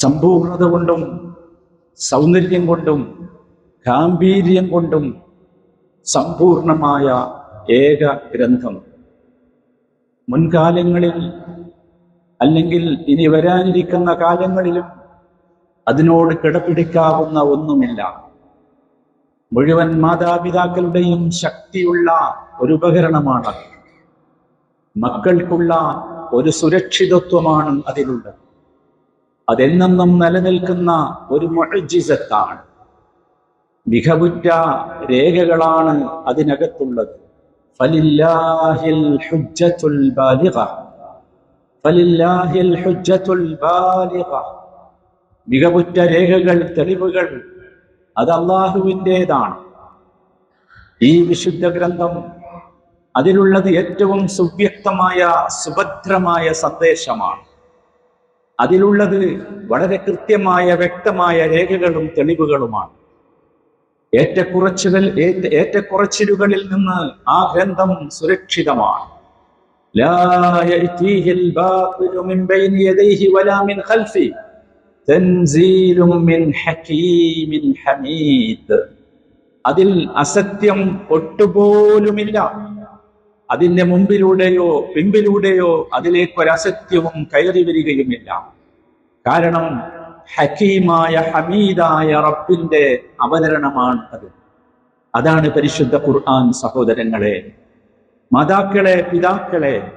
സമ്പൂർണത കൊണ്ടും സൗന്ദര്യം കൊണ്ടും ഗാംഭീര്യം കൊണ്ടും സമ്പൂർണമായ ഏക ഗ്രന്ഥം. മുൻകാലങ്ങളിൽ അല്ലെങ്കിൽ ഇനി വരാനിരിക്കുന്ന കാലങ്ങളിലും അതിനോട് കിടപിടിക്കാവുന്ന ഒന്നുമില്ല. മുഴുവൻ മാതാപിതാക്കളുടെയും ശക്തിയുള്ള ഒരു ഉപകരണമാണ്. മക്കൾക്കുള്ള ഒരു സുരക്ഷിതത്വമാണ് അതിലുള്ളത്. അതെന്നെന്നും നിലനിൽക്കുന്ന ഒരു മൊഴിജിസത്താണ് മികവുറ്റ രേഖകളാണ് അതിനകത്തുള്ളത്. മികവുറ്റ രേഖകൾ തെളിവുകൾ അത് അള്ളാഹുവിന്റെതാണ് ഈ വിശുദ്ധ ഗ്രന്ഥം അതിലുള്ളത് ഏറ്റവും സുവ്യക്തമായ സുഭദ്രമായ സന്ദേശമാണ്. അതിലുള്ളത് വളരെ കൃത്യമായ വ്യക്തമായ രേഖകളും തെളിവുകളുമാണ്. ഏറ്റക്കുറച്ചുകൾ ഏറ്റക്കുറച്ചിലുകളിൽ നിന്ന് ആ ഗ്രന്ഥം സുരക്ഷിതമാണ്. അതിൽ അസത്യം ഒട്ടുപോലുമില്ല. അതിന്റെ മുമ്പിലൂടെയോ പിമ്പിലൂടെയോ അതിലേക്ക് ഒരു അസത്യവും കയറി വരികയുമില്ല. കാരണം ഹക്കീമായ ഹമീദായ റബ്ബിന്റെ അവതരണമാണ് അത്. അതാണ് പരിശുദ്ധ ഖുർആൻ സഹോദരങ്ങളെ. മാതാക്കളെ പിതാക്കളെ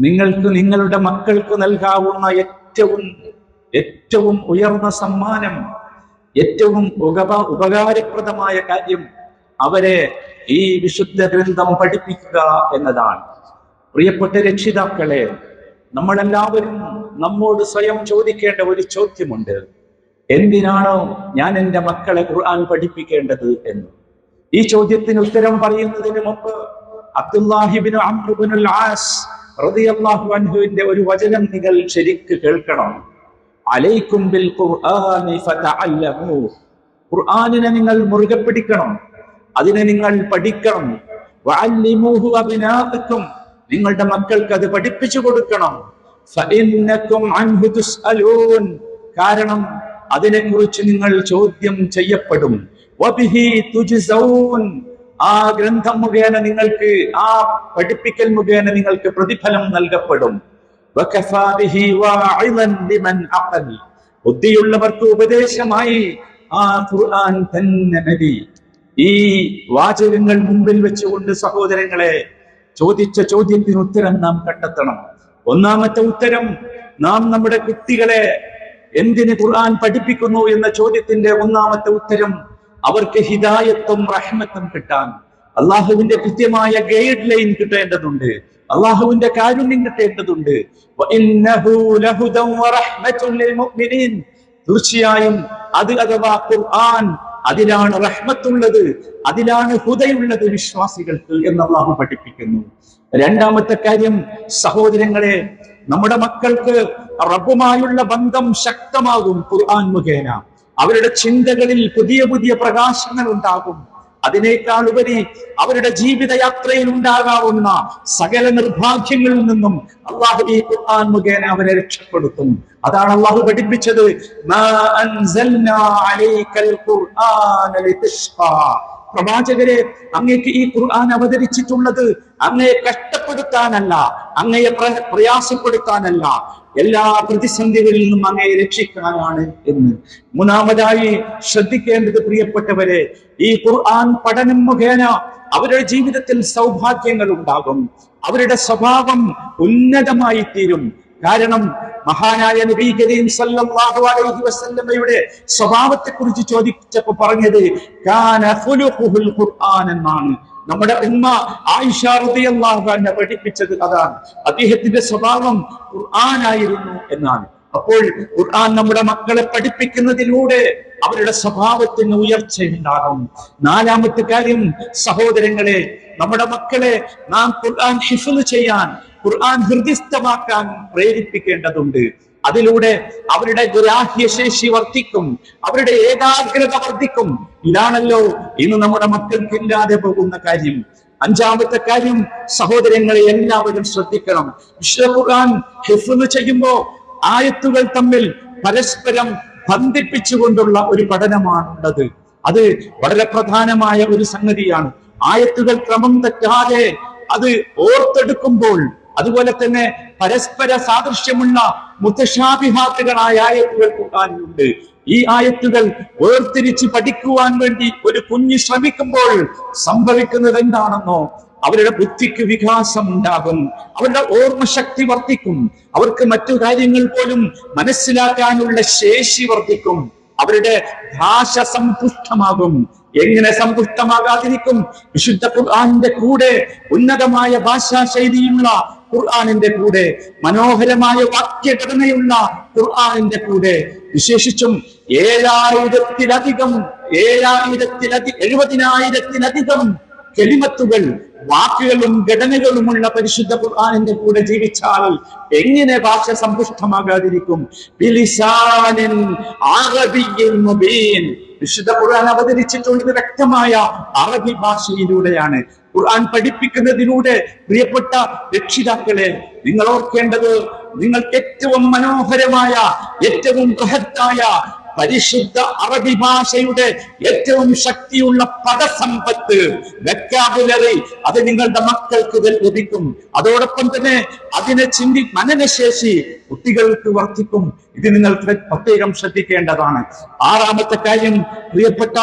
നിങ്ങൾക്ക് നിങ്ങളുടെ മക്കൾക്ക് നൽകാവുന്ന ഏറ്റവും ഏറ്റവും ഉയർന്ന സമ്മാനം ഏറ്റവും ഉപക ഉപകാരപ്രദമായ കാര്യം അവരെ ഈ വിശുദ്ധ ഗ്രന്ഥം പഠിപ്പിക്കുക എന്നതാണ്. പ്രിയപ്പെട്ട രക്ഷിതാക്കളെ നമ്മളെല്ലാവരും നമ്മോട് സ്വയം ചോദിക്കേണ്ട ഒരു ചോദ്യമുണ്ട്. എന്തിനാണോ ഞാൻ എന്റെ മക്കളെ ഖുർആൻ പഠിപ്പിക്കേണ്ടത് എന്ന്? ഈ ചോദ്യത്തിന് ഉത്തരം പറയുന്നതിന് മുമ്പ് അബ്ദുല്ലാഹിബിൻ ആസ് റളിയല്ലാഹു ഒരു വചനം നിങ്ങൾ ശരിക്ക് കേൾക്കണം. അലൈക്കും ബിൽ ഫതഅല്ലമു. ഖുർആനിനെ നിങ്ങൾ മുറുകെ പിടിക്കണം അതിനെ നിങ്ങൾ പഠിക്കണം. നിങ്ങളുടെ മക്കൾക്ക് അത് പഠിപ്പിച്ചു കൊടുക്കണം. കാരണം അതിനെക്കുറിച്ച് നിങ്ങൾ ചോദ്യം ചെയ്യപ്പെടും. ആ ഗ്രന്ഥം മുഖേന നിങ്ങൾക്ക് ആ പഠിപ്പിക്കൽ മുഖേന നിങ്ങൾക്ക് പ്രതിഫലം നൽകപ്പെടും. ബുദ്ധിയുള്ളവർക്ക് ഉപദേശമായി ആ ഖുർആൻ തന്നെ മതി. ഈ വാചകങ്ങൾ മുമ്പിൽ വെച്ചുകൊണ്ട് സഹോദരങ്ങളെ ചോദിച്ച ചോദ്യത്തിന് ഉത്തരം നാം കണ്ടെത്തണം. ഒന്നാമത്തെ ഉത്തരം നാം നമ്മുടെ കുട്ടികളെ എന്തിന് ഖുർആൻ പഠിപ്പിക്കുന്നു എന്ന ചോദ്യത്തിന്റെ ഒന്നാമത്തെ ഉത്തരം അവർക്ക് ഹിദായത്തും റഹ്മത്തും കിട്ടാൻ. അള്ളാഹുവിന്റെ കൃത്യമായ ഗൈഡ് ലൈൻ കിട്ടേണ്ടതുണ്ട്. അള്ളാഹുവിന്റെ കാരുണ്യം കിട്ടേണ്ടതുണ്ട്. തീർച്ചയായും അത് അഥവാ ഖുർആൻ അതിലാണ് റഹ്മത്തുള്ളത് അതിലാണ് ഹുദയുള്ളത് വിശ്വാസികൾക്ക് എന്ന് അള്ളാഹു പഠിപ്പിക്കുന്നു. രണ്ടാമത്തെ കാര്യം സഹോദരങ്ങളെ നമ്മുടെ മക്കൾക്ക് റബ്ബുമായുള്ള ബന്ധം ശക്തമാകും ഖുർആൻ മുഖേന. അവരുടെ ചിന്തകളിൽ പുതിയ പുതിയ പ്രകാശങ്ങൾ ഉണ്ടാകും അതിനേക്കാൾ ഉപരി അവരുടെ ജീവിതയാത്രയിൽ ഉണ്ടാകാവുന്ന സകല നിർഭാഗ്യങ്ങളിൽ നിന്നും അള്ളാഹു ഈ ഖുർആൻ മുഖേന അവരെ രക്ഷപ്പെടുത്തും. അതാണ് അള്ളാഹു പഠിപ്പിച്ചത്. പ്രവാചകരെ അങ്ങേക്ക് ഈ ഖുർആൻ അവതരിച്ചിട്ടുള്ളത് അങ്ങയെ കഷ്ടപ്പെടുത്താനല്ല അങ്ങയെ പ്രയാസപ്പെടുത്താനല്ല. എല്ലാ പ്രതിസന്ധികളിൽ നിന്നും അങ്ങയെ രക്ഷിക്കാനാണ് എന്ന്. മൂന്നാമതായി ശ്രദ്ധിക്കേണ്ടത് പ്രിയപ്പെട്ടവരെ ഈ ഖുർആൻ പഠനം മുഖേന അവരുടെ ജീവിതത്തിൽ സൗഭാഗ്യങ്ങൾ ഉണ്ടാകും. അവരുടെ സ്വഭാവം ഉന്നതമായി തീരും. കാരണം മഹാനായ നബി കരീം സല്ലല്ലാഹു അലൈഹി വസല്ലമയുടെ സ്വഭാവത്തെ കുറിച്ച് ചോദിച്ചപ്പോൾ പറഞ്ഞത് കാന ഖുർആൻ എന്നാണ്. നമ്മുടെ ഉമ്മ ആയിഷ റളിയല്ലാഹു അൻഹ പഠിപ്പിച്ചത് അതാണ്. അദ്ദേഹത്തിന്റെ സ്വഭാവം ഖുർആനായിരുന്നു എന്നാണ്. അപ്പോൾ ഖുർആൻ നമ്മുടെ മക്കളെ പഠിപ്പിക്കുന്നതിലൂടെ അവരുടെ സ്വഭാവത്തിന് ഉയർച്ച ഉണ്ടാകും നാലാമത്തെ കാര്യം സഹോദരങ്ങളെ നമ്മുടെ മക്കളെ നാം ഖുർആൻ ഹിഫ്ള് ചെയ്യാൻ ഖുർആൻ ഹൃദയസ്ഥമാക്കാൻ പ്രേരിപ്പിക്കേണ്ടതുണ്ട്. അതിലൂടെ അവരുടെ ഗ്രാഹ്യശേഷി വർദ്ധിക്കും അവരുടെ ഏകാഗ്രത വർദ്ധിക്കും. ഇതാണല്ലോ ഇന്ന് നമ്മുടെ മക്കൾക്ക് ഇല്ലാതെ പോകുന്ന കാര്യം. അഞ്ചാമത്തെ കാര്യം സഹോദരങ്ങളെ എല്ലാവരും ശ്രദ്ധിക്കണം. വിശുദ്ധ ഖുർആൻ ഹിഫ്ള് ചെയ്യുമ്പോ ആയത്തുകൾ തമ്മിൽ പരസ്പരം ബന്ധിപ്പിച്ചുകൊണ്ടുള്ള ഒരു പഠനമാണുള്ളത്. അത് വളരെ പ്രധാനമായ ഒരു സംഗതിയാണ്. ആയത്തുകൾ ക്രമം തെറ്റാതെ അത് ഓർത്തെടുക്കുമ്പോൾ അതുപോലെ തന്നെ പരസ്പര സാദൃശ്യമുള്ള മുത്തശാഭിഹാത്തുകളായ ആയത്തുകൾ കൂട്ടാനുണ്ട്. ഈ ആയത്തുകൾ വേർതിരിച്ച് പഠിക്കുവാൻ വേണ്ടി ഒരു കുഞ്ഞ് ശ്രമിക്കുമ്പോൾ സംഭവിക്കുന്നത് എന്താണെന്നോ അവരുടെ ബുദ്ധിക്ക് വികാസം ഉണ്ടാകും അവരുടെ ഓർമ്മശക്തി വർദ്ധിക്കും. അവർക്ക് മറ്റു കാര്യങ്ങൾ പോലും മനസ്സിലാക്കാനുള്ള ശേഷി വർദ്ധിക്കും. അവരുടെ ഭാഷ സമ്പുഷ്ടമാകും എങ്ങനെ സമ്പുഷ്ടമാകാതിരിക്കും വിശുദ്ധ ഖുർആന്റെ കൂടെ ഉന്നതമായ ഭാഷാ ശൈലിയുള്ള ഖുർആാനിന്റെ കൂടെ മനോഹരമായ വാക്യഘടനയുള്ള ഖുർആാനിന്റെ കൂടെ. വിശേഷിച്ചും ഏഴായിരത്തിലധികം ഏഴായിരത്തിലധി എഴുപതിനായിരത്തിലധികം കെളിമത്തുകൾ വാക്കുകളും ഘടനകളുമുള്ള പരിശുദ്ധ ഖുർആാനിന്റെ കൂടെ ജീവിച്ചാൽ എങ്ങനെ ഭാഷ സമ്പുഷ്ടമാകാതിരിക്കും? വിശുദ്ധ ഖുർആൻ അവതരിച്ചിട്ടുണ്ട് വ്യക്തമായ അറബി ഭാഷയിലൂടെയാണ്. ഖുർആൻ പഠിപ്പിക്കുന്നതിലൂടെ പ്രിയപ്പെട്ട രക്ഷിതാക്കളെ നിങ്ങൾ ഓർക്കേണ്ടത് നിങ്ങൾക്ക് ഏറ്റവും മനോഹരമായ ഏറ്റവും ബൃഹത്തായ പരിശുദ്ധ അറബി ഭാഷയുടെ ഏറ്റവും ശക്തിയുള്ള പദസമ്പത്ത് വെക്കാബുലറി അത് നിങ്ങളുടെ മക്കൾക്ക് ലഭിക്കും. അതോടൊപ്പം തന്നെ അതിനെ ചിന്തി മനനശേഷി കുട്ടികൾക്ക് വർദ്ധിക്കും. ഇത് നിങ്ങൾ പ്രത്യേകം ശ്രദ്ധിക്കേണ്ടതാണ്. ആറാമത്തെ കാര്യം പ്രിയപ്പെട്ട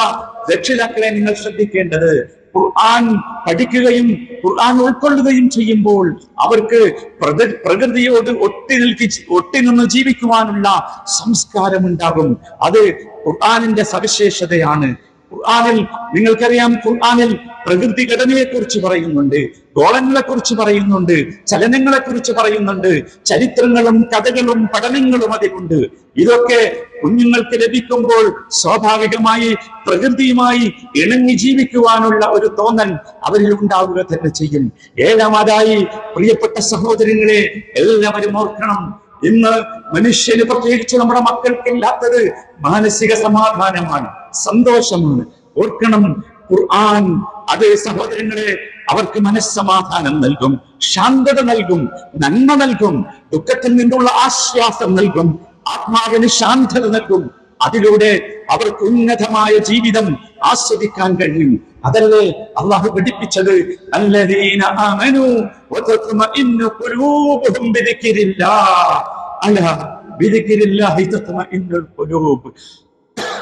രക്ഷിതാക്കളെ നിങ്ങൾ ശ്രദ്ധിക്കേണ്ടത് ഖുർആൻ പഠിക്കുകയും ഖുർആൻ ഉൾക്കൊള്ളുകയും ചെയ്യുമ്പോൾ അവർക്ക് പ്രക- പ്രകൃതിയോട് ഒട്ടി നിൽക്കി ഒട്ടി നിന്ന് ജീവിക്കുവാനുള്ള സംസ്കാരം ഉണ്ടാകും അത് ഖുർആാനിന്റെ സവിശേഷതയാണ്. ഖുർആനിൽ നിങ്ങൾക്കറിയാം ഖുർആനിൽ പ്രകൃതി ഘടനയെ കുറിച്ച് പറയുന്നുണ്ട് ഗോളങ്ങളെ കുറിച്ച് പറയുന്നുണ്ട് ചലനങ്ങളെ കുറിച്ച് പറയുന്നുണ്ട് ചരിത്രങ്ങളും കഥകളും പഠനങ്ങളും അതിലുണ്ട്. ഇതൊക്കെ കുഞ്ഞുങ്ങൾക്ക് ലഭിക്കുമ്പോൾ സ്വാഭാവികമായി പ്രകൃതിയുമായി ഇണങ്ങി ജീവിക്കുവാനുള്ള ഒരു തോന്നൽ അവരിൽ ഉണ്ടാവുക തന്നെ ചെയ്യും. ഏഴാമതായി പ്രിയപ്പെട്ട സഹോദരങ്ങളെ എല്ലാവരും ഓർക്കണം ഇന്ന് മനുഷ്യന് പ്രത്യേകിച്ച് നമ്മുടെ മക്കൾക്കില്ലാത്തത് മാനസിക സമാധാനമാണ്. സന്തോഷമാണ് ഓർക്കണം ഖുർആൻ. അതേ സഹോദരങ്ങളെ അവർക്ക് മനസ്സമാധാനം നൽകും ശാന്തത നൽകും നന്മ നൽകും ദുഃഖത്തിൽ നിന്നുള്ള ആശ്വാസം നൽകും ആത്മാവിന് ശാന്തത നൽകും. അതിലൂടെ അവർക്ക് ഉന്നതമായ ജീവിതം ആസ്വദിക്കാൻ കഴിയും. അതല്ലേ അള്ളാഹു പഠിപ്പിച്ചത്? അല്ലദീന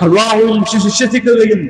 അള്ളാഹുവിൽ വിശ്വസിക്കുകയും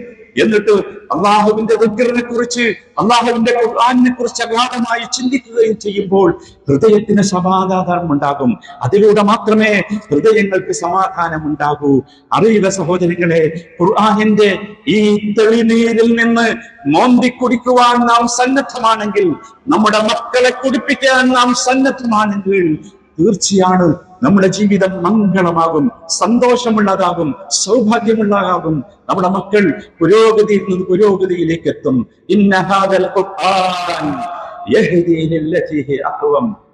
എന്നിട്ട് അള്ളാഹുവിന്റെ ദിക്റിനെ കുറിച്ച് അള്ളാഹുവിന്റെ ഖുർആാനിനെ കുറിച്ച് അഗാധമായി ചിന്തിക്കുകയും ചെയ്യുമ്പോൾ ഹൃദയത്തിന് സമാധാനം ഉണ്ടാകും. അതിലൂടെ മാത്രമേ ഹൃദയങ്ങൾക്ക് സമാധാനം ഉണ്ടാകൂ. അറിയുക സഹോദരങ്ങളെ ഖുർആാനിന്റെ ഈ തെളിനീരിൽ നിന്ന് മോന്തി കുടിക്കുവാൻ നാം സന്നദ്ധമാണെങ്കിൽ നമ്മുടെ മക്കളെ കുടിപ്പിക്കാൻ നാം സന്നദ്ധമാണെങ്കിൽ തീർച്ചയാണ് നമ്മുടെ ജീവിതം മംഗളമാകും സന്തോഷമുള്ളതാകും സൗഭാഗ്യമുള്ളതാകും. നമ്മുടെ മക്കൾ പുരോഗതിയിൽ നിന്ന് പുരോഗതിയിലേക്ക് എത്തും ഇന്ന ഹാദൽ ഖുർആൻ യഹ്ദി ലില്ലതി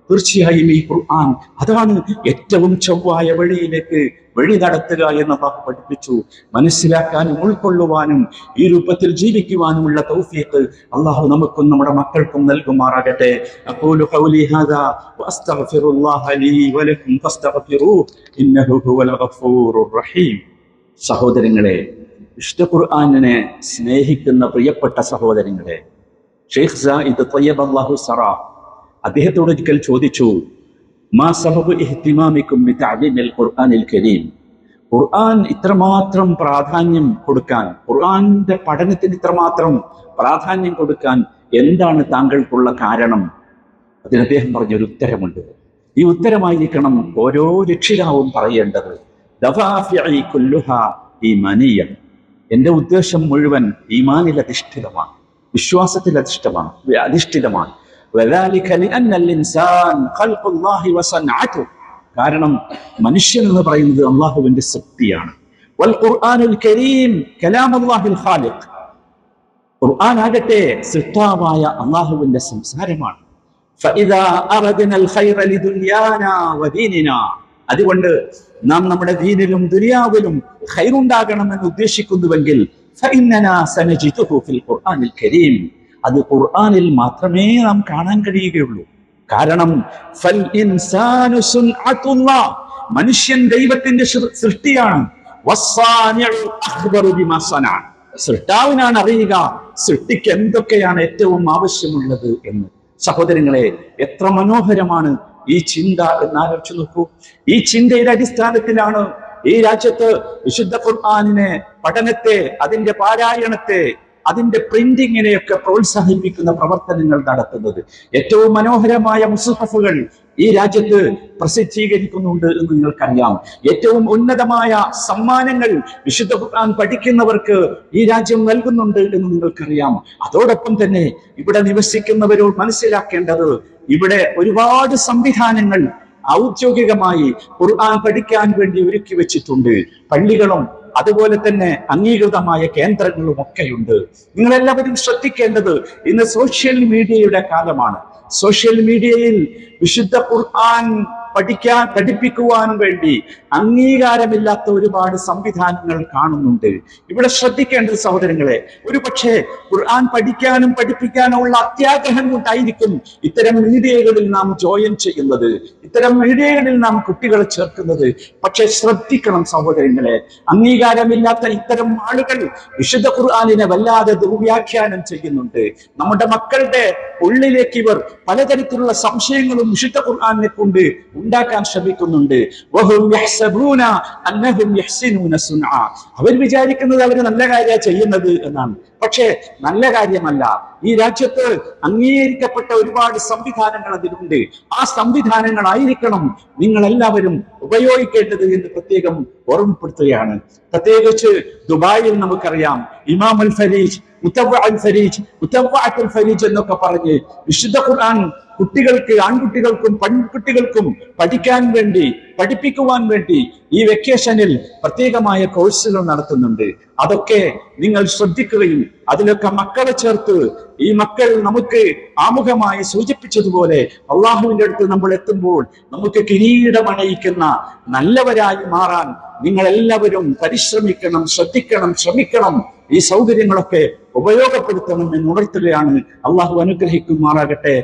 തീർച്ചയായും ഈ ഖുർആൻ അതാണ് ഏറ്റവും ചൊവ്വായ വഴിയിലേക്ക് വഴി നടത്തുക എന്ന് അള്ളാഹു പഠിപ്പിച്ചു. മനസ്സിലാക്കാനും ഉൾക്കൊള്ളുവാനും ഈ രൂപത്തിൽ ജീവിക്കുവാനുമുള്ള തൗഫീഖ് അള്ളാഹു നമുക്കും നമ്മുടെ മക്കൾക്കും നൽകുമാറാകട്ടെ. അഖൂലു ഖൗലി ഹാദാ വഅസ്തഗ്ഫിറുല്ലാഹ ലീ വലക്കും ഫസ്തഗ്ഫിറൂ ഇന്നഹു ഹുവൽ ഗഫൂറുർ റഹീം. സഹോദരങ്ങളെ ഇഷ്ട ഖുർആനിനെ സ്നേഹിക്കുന്ന പ്രിയപ്പെട്ട സഹോദരങ്ങളെ ഷെയ്ഖ് സായിദ് തയ്യബ് അള്ളാഹു സറ അദ്ദേഹത്തോട് ഒരിക്കൽ ചോദിച്ചു മാ ഖുർആനിൽ കരീം? ഖുർആൻ ഇത്രമാത്രം പ്രാധാന്യം കൊടുക്കാൻ ഖുർആന്റെ പഠനത്തിന് ഇത്രമാത്രം പ്രാധാന്യം കൊടുക്കാൻ എന്താണ് താങ്കൾക്കുള്ള കാരണം? അതിന് അദ്ദേഹം പറഞ്ഞൊരു ഉത്തരമുണ്ട്. ഈ ഉത്തരമായിരിക്കണം ഓരോ രക്ഷിതാവും പറയേണ്ടത്. എന്റെ ഉദ്ദേശം മുഴുവൻ ഈമാനിൽ അധിഷ്ഠിതമാണ് വിശ്വാസത്തിൽ അധിഷ്ഠിതമാണ് അധിഷ്ഠിതമാണ് കാരണം മനുഷ്യൻ എന്ന് പറയുന്നത് അള്ളാഹുവിന്റെ ശക്തിയാണ് ഖുർആൻ ആകട്ടെ സൃഷ്ടാവായ അള്ളാഹുവിന്റെ സംസാരമാണ്. ഫഇദാ അറദ്ന الخير لدنيانا وديننا. അതുകൊണ്ട് നാം നമ്മുടെ ദീനിലും ദുനിയാവിലും ഖൈറുണ്ടാകണമെന്ന് ഉദ്ദേശിക്കുന്നുവെങ്കിൽ ഫഇന്നനാ സനജിതുഹു ഫിൽ ഖുർആനിൽ കരീം അത് ഖുർആാനിൽ മാത്രമേ നാം കാണാൻ കഴിയുകയുള്ളൂ കാരണം. മനുഷ്യൻ ദൈവത്തിന്റെ സൃഷ്ടിയാണ്. സൃഷ്ടാവിനാണ് അറിയുക സൃഷ്ടിക്ക് എന്തൊക്കെയാണ് ഏറ്റവും ആവശ്യമുള്ളത് എന്ന് സഹോദരങ്ങളെ എത്ര മനോഹരമാണ് ഈ ചിന്ത എന്ന് ആലോചിച്ചു നോക്കൂ ഈ ചിന്തയുടെ അടിസ്ഥാനത്തിലാണ് ഈ രാജ്യത്ത് വിശുദ്ധ ഖുർആാനിനെ പഠനത്തെ അതിന്റെ പാരായണത്തെ അതിന്റെ പ്രിന്റിങ്ങിനെയൊക്കെ പ്രോത്സാഹിപ്പിക്കുന്ന പ്രവർത്തനങ്ങൾ നടത്തുന്നത്. ഏറ്റവും മനോഹരമായ മുസഹഫുകൾ ഈ രാജ്യത്ത് പ്രസിദ്ധീകരിക്കുന്നുണ്ട് എന്ന് നിങ്ങൾക്കറിയാം. ഏറ്റവും ഉന്നതമായ സമ്മാനങ്ങൾ വിശുദ്ധ ഖുർആൻ പഠിക്കുന്നവർക്ക് ഈ രാജ്യം നൽകുന്നുണ്ട് എന്ന് നിങ്ങൾക്കറിയാം. അതോടൊപ്പം തന്നെ ഇവിടെ നിവസിക്കുന്നവരോട് മനസ്സിലാക്കേണ്ടത് ഇവിടെ ഒരുപാട് സംവിധാനങ്ങൾ ഔദ്യോഗികമായി ഖുർആൻ പഠിക്കാൻ വേണ്ടി ഒരുക്കി വെച്ചിട്ടുണ്ട്. പള്ളികളും അതുപോലെ തന്നെ അംഗീകൃതമായ കേന്ദ്രങ്ങളും ഒക്കെയുണ്ട് നിങ്ങളെല്ലാവരും ശ്രദ്ധിക്കേണ്ടത് ഇന്ന് സോഷ്യൽ മീഡിയയുടെ കാലമാണ്. സോഷ്യൽ മീഡിയയിൽ വിശുദ്ധ ഖുർആൻ പഠിക്കാൻ പഠിപ്പിക്കുവാൻ വേണ്ടി അംഗീകാരമില്ലാത്ത ഒരുപാട് സംവിധാനങ്ങൾ കാണുന്നുണ്ട്. ഇവിടെ ശ്രദ്ധിക്കേണ്ടത് സഹോദരങ്ങളെ ഒരു പക്ഷേ ഖുർആൻ പഠിക്കാനും പഠിപ്പിക്കാനും ഉള്ള അത്യാഗ്രഹം കൊണ്ടായിരിക്കും ഇത്തരം മീഡിയകളിൽ നാം ജോയിൻ ചെയ്യുന്നത്. ഇത്തരം മീഡിയകളിൽ നാം കുട്ടികളെ ചേർക്കുന്നത്. പക്ഷെ ശ്രദ്ധിക്കണം സഹോദരങ്ങളെ അംഗീകാരമില്ലാത്ത ഇത്തരം ആളുകൾ വിശുദ്ധ ഖുർആാനിനെ വല്ലാതെ ദുർവ്യാഖ്യാനം ചെയ്യുന്നുണ്ട്. നമ്മുടെ മക്കളുടെ ഉള്ളിലേക്ക് ഇവർ പലതരത്തിലുള്ള സംശയങ്ങളും വിശുദ്ധ ഖുർആാനിനെ കൊണ്ട് ഉണ്ടാക്കാൻ ശ്രമിക്കുന്നുണ്ട് വഹും യഹ്സബൂന അന്നഹും യഹ്സിനൂന സുൻആ. അവർ വിചാരിക്കുന്നത് അവർ നല്ല കാര്യ ചെയ്യുന്നത് എന്നാണ് പക്ഷേ നല്ല കാര്യമല്ല. ഈ രാജ്യത്ത് അംഗീകരിക്കപ്പെട്ട ഒരുപാട് സംവിധാനങ്ങൾ അതിലുണ്ട്. ആ സംവിധാനങ്ങളായിരിക്കണം നിങ്ങൾ എല്ലാവരും ഉപയോഗിക്കേണ്ടത് എന്ന് പ്രത്യേകം ഓർമ്മപ്പെടുത്തുകയാണ്. പ്രത്യേകിച്ച് ദുബായിൽ നമുക്കറിയാം. ഇമാം അൽ ഫരീജ് ഫരീജ് ഫരീജ് എന്നൊക്കെ പറഞ്ഞ് വിശുദ്ധ ഖുർആൻ കുട്ടികൾക്ക് ആൺകുട്ടികൾക്കും പെൺകുട്ടികൾക്കും പഠിക്കാൻ വേണ്ടി പഠിപ്പിക്കുവാൻ വേണ്ടി ഈ വെക്കേഷനിൽ പ്രത്യേകമായ കോഴ്സുകൾ നടത്തുന്നുണ്ട്. അതൊക്കെ നിങ്ങൾ ശ്രദ്ധിക്കുകയും അതിലൊക്കെ മക്കളെ ചേർത്ത് ഈ മക്കൾ നമുക്ക് ആമുഖമായി സൂചിപ്പിച്ചതുപോലെ അള്ളാഹുവിന്റെ അടുത്ത് നമ്മൾ എത്തുമ്പോൾ നമുക്ക് കിരീടമണയിക്കുന്ന നല്ലവരായി മാറാൻ നിങ്ങൾ എല്ലാവരും പരിശ്രമിക്കണം ശ്രദ്ധിക്കണം ശ്രമിക്കണം. ഈ സൗകര്യങ്ങളൊക്കെ ഉപയോഗപ്പെടുത്തണം എന്ന് ഉണർത്തുകയാണ് അള്ളാഹു അനുഗ്രഹിക്കുമാറാകട്ടെ.